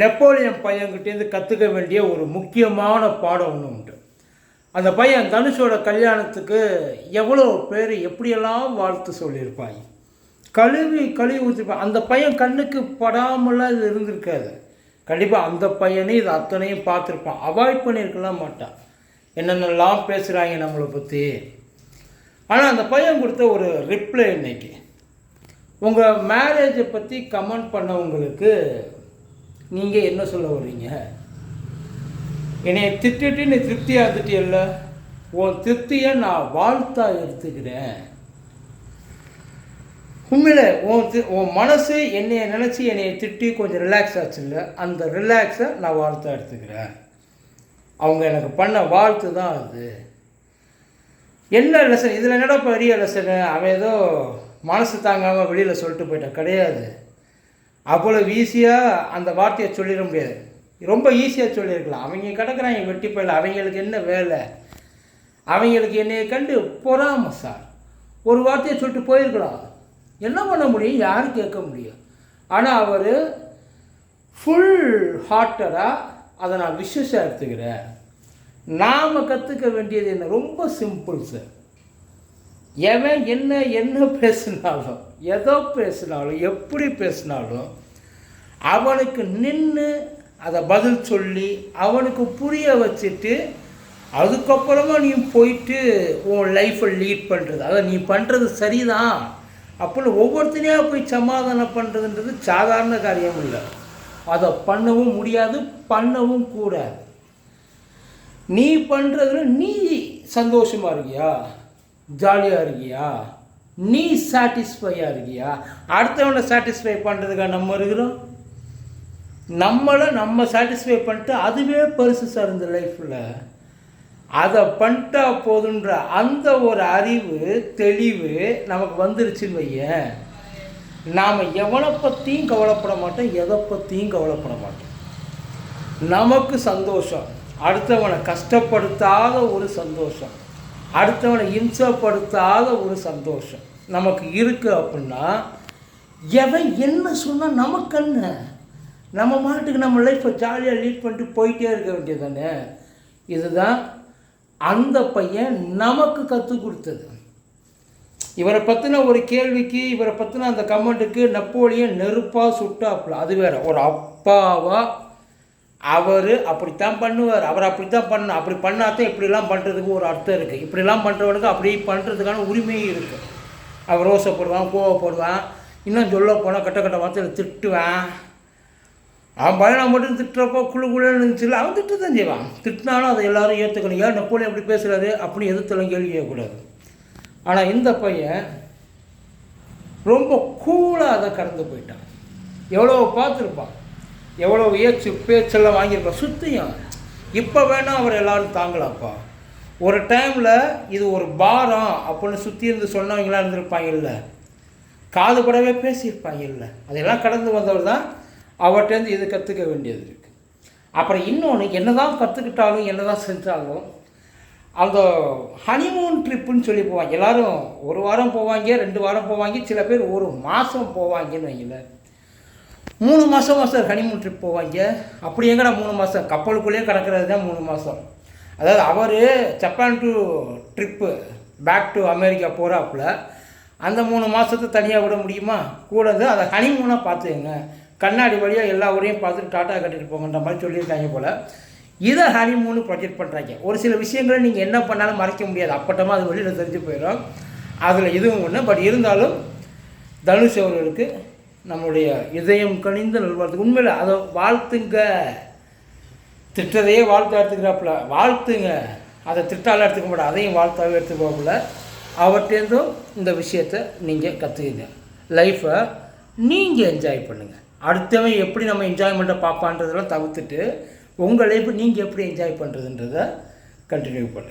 Napoleon பையன்கிட்டேருந்து கற்றுக்க வேண்டிய ஒரு முக்கியமான பாடம் ஒன்று உண்டு. அந்த பையன் தனுஷோட கல்யாணத்துக்கு எவ்வளோ பேர் எப்படியெல்லாம் வாழ்த்து சொல்லியிருப்பாங்க கழுவி கழுவி ஊற்றிருப்பான் அந்த பையன் கண்ணுக்கு படாமலாம் இது இருந்திருக்காது. கண்டிப்பாக அந்த பையனே இது அத்தனையும் பார்த்துருப்பான். அவாய்ட் பண்ணியிருக்கலாம் மாட்டான். என்னென்னலாம் பேசுகிறாங்க நம்மளை பற்றி ஆனால் அந்த பையன் கொடுத்த ஒரு ரிப்ளை இன்னைக்கு. உங்கள் மேரேஜை பற்றி கமெண்ட் பண்ணவங்களுக்கு நீங்கள் என்ன சொல்ல வர்றீங்க? என்னை திட்டுட்டு நீ திருப்தியாக இருந்துட்டியல்ல? உன் திருப்தியை நான் வாழ்த்தா எடுத்துக்கிறேன். உண்மையில் உன் தி- உன் மனசு என்னையை நினச்சி என்னையை திட்டி கொஞ்சம் ரிலாக்ஸ் ஆச்சுல்ல? அந்த ரிலாக்ஸை நான் வாழ்த்தா எடுத்துக்கிறேன். அவங்க எனக்கு பண்ண வாழ்த்து தான் அது. என்ன லெசன் இதில் என்னடா பெரிய லெசனு அவன் ஏதோ மனசு தாங்காமல் வெளியில் சொல்லிட்டு போயிட்டான் கிடையாது. அவ்வளோ ஈஸியாக அந்த வார்த்தையை சொல்லிட முடியாது. ரொம்ப ஈஸியாக சொல்லியிருக்கலாம். அவங்க கிடக்குறாங்க வெட்டி போயில அவங்களுக்கு என்ன வேலை? அவங்களுக்கு என்னைய கண்டு பொறாம சார். ஒரு வார்த்தையை சொல்லிட்டு போயிருக்கலாம். என்ன பண்ண முடியும்? யாரும் கேட்க முடியும். ஆனால் அவர் ஃபுல் ஹார்ட்டடாக அதை நான் விஷஸாக எடுத்துக்கிறேன் நாம் கற்றுக்க வேண்டியது என்ன? ரொம்ப சிம்பிள் சார் எவன் என்ன என்ன பேசினாலும் எதோ பேசினாலும் எப்படி பேசினாலும் அவனுக்கு நின்று அதை பதில் சொல்லி அவனுக்கு புரிய வச்சுட்டு அதுக்கப்புறமா நீ போயிட்டு உன் லைஃப்பை லீட் பண்ணுறது அதை நீ பண்ணுறது சரிதான். அப்படின்னு ஒவ்வொருத்தனையாக போய் சமாதானம் பண்ணுறதுன்றது சாதாரண காரியம் இல்லை. அதை பண்ணவும் முடியாது பண்ணவும் கூடாது. நீ பண்ணுறதுல நீ சந்தோஷமாக இருக்கியா? ஜாலியாக இருக்கியா? நீ சாட்டிஸ்ஃபையாக இருக்கியா? அடுத்தவனை சாட்டிஸ்ஃபை பண்ணுறதுக்காக நம்ம இருக்கிறோம். நம்மளை நம்ம சாட்டிஸ்ஃபை பண்ணிட்டு அதுவே பெருசு சார் இந்த லைஃப்பில் அதை பண்ணிட்டா போதுன்ற அந்த ஒரு அறிவு தெளிவு நமக்கு வந்துருச்சுன்னு வையன் நாம் எவனை பற்றியும் கவலைப்பட மாட்டோம் எதை பற்றியும் கவலைப்பட மாட்டோம். நமக்கு சந்தோஷம். அடுத்தவனை கஷ்டப்படுத்தாத ஒரு சந்தோஷம். அடுத்தவனை இம்சப்படுத்தாத ஒரு சந்தோஷம் நமக்கு இருக்குது அப்படின்னா எவன் என்ன சொன்னால் நமக்கு என்ன? நம்ம மாட்டுக்கு நம்ம லைஃப்பை ஜாலியாக லீட் பண்ணிட்டு போயிட்டே இருக்க வேண்டியது தானே இதுதான் அந்த பையன் நமக்கு கற்றுக் கொடுத்தது. இவரை பற்றின ஒரு கேள்விக்கு இவரை பற்றின அந்த கமெண்ட்டுக்கு நெப்போலியன் நெருப்பாக சுட்டாப்புல. அது வேறு ஒரு அப்பாவாக அவர் அப்படித்தான் பண்ணுவார். அவர் அப்படித்தான் பண்ண அப்படி பண்ணாதான் இப்படிலாம் பண்ணுறதுக்கு ஒரு அர்த்தம் இருக்குது இப்படிலாம் பண்ணுறவனுக்கு அப்படி பண்ணுறதுக்கான உரிமையும் இருக்குது அவர் ரோசப்படுவான் கோவப்படுவான் இன்னும் சொல்ல போனால் கட்ட கட்ட வார்த்தையில் திட்டுவேன். அவன் பையனை மட்டும் திட்டுறப்போ குழு குழுன்னு இருந்துச்சுல அவன் திட்டு தான் செய்வான். திட்டினாலும் அதை எல்லாரும் ஏற்றுக்கணும் ஏன் நெப்போலியன் அப்படி பேசுகிறாரு அப்படின்னு எதிர்த்தெல்லாம் கேள்வி கேட்கக்கூடாது. ஆனால் இந்த பையன் ரொம்ப கூலாக அதை கடந்து போயிட்டான். எவ்வளோ பார்த்துருப்பான். எவ்வளோ ஏச்சு பேச்செல்லாம் வாங்கியிருப்பான். சுத்தியும் இப்போ வேணால் அவர் எல்லாரும் தாங்கலாம்ப்பா. ஒரு டைமில் இது ஒரு பாரம் அப்படின்னு சுற்றி இருந்து சொன்னவங்களாம் இருந்திருப்பாங்கல்ல. காது படவே பேசியிருப்பாங்க இல்லை அதெல்லாம் கடந்து வந்தவர் தான் அவர்கிட்டேருந்து இது கற்றுக்க வேண்டியது இருக்குது அப்புறம் இன்னொன்று என்ன தான் கற்றுக்கிட்டாலும் என்ன தான் செஞ்சாலும் அந்த ஹனிமூன் ட்ரிப்புன்னு சொல்லி போவாங்க. எல்லோரும் ஒரு வாரம் போவாங்க ரெண்டு வாரம் போவாங்க சில பேர் ஒரு மாதம் போவாங்கன்னு வைங்களேன். மூணு மாதம் மாதம் ஹனிமூன் ட்ரிப் போவாங்க. அப்படி எங்கடா மூணு மாதம் கப்பலுக்குள்ளேயே கிடக்கிறது தான் மூணு மாதம் அதாவது அவர் Japan to trip back to America போகிறாப்புல அந்த மூணு மாதத்தை தனியாக விட முடியுமா? கூடாது. அதை ஹனிமூனாக பார்த்துக்கங்க. கண்ணாடி வழியாக எல்லா ஊரையும் பார்த்துட்டு டாட்டா கட்டிட்டு போங்கன்ற மாதிரி சொல்லியிருக்காங்க போல். இதை ஹனிமூனு ப்ரொஜெக்ட் பண்ணுறாங்க ஒரு சில விஷயங்களை நீங்கள் என்ன பண்ணாலும் மறைக்க முடியாது. அப்பட்டமாக அது வெளியில் தெரிஞ்சு போயிடும். அதில் இதுவும் ஒன்று பட் இருந்தாலும் தனுஷ் அவர்களுக்கு நம்மளுடைய இதயம் கணிந்த நல்வாழ்த்து உண்மையில் அதை வாழ்த்துங்க. திட்டத்தையே வாழ்த்து எடுத்துக்கிறாப்புல. வாழ்த்துங்க. அதை திட்டால எடுத்துக்க மாட்டோம். அதையும் வாழ்த்தாவே எடுத்துக்கோப்புல. அவர்கிட்டேருந்தும் இந்த விஷயத்தை நீங்கள் கற்றுக்குங்க லைஃப்பை நீங்கள் என்ஜாய் பண்ணுங்கள் அடுத்தவன் எப்படி நம்ம என்ஜாய்மெண்ட்டை பார்ப்பான்றதெல்லாம் தவிர்த்துட்டு உங்கள் லைஃப்பை நீங்கள் எப்படி என்ஜாய் பண்ணுறதுன்றதை கண்டினியூ பண்ணுங்கள்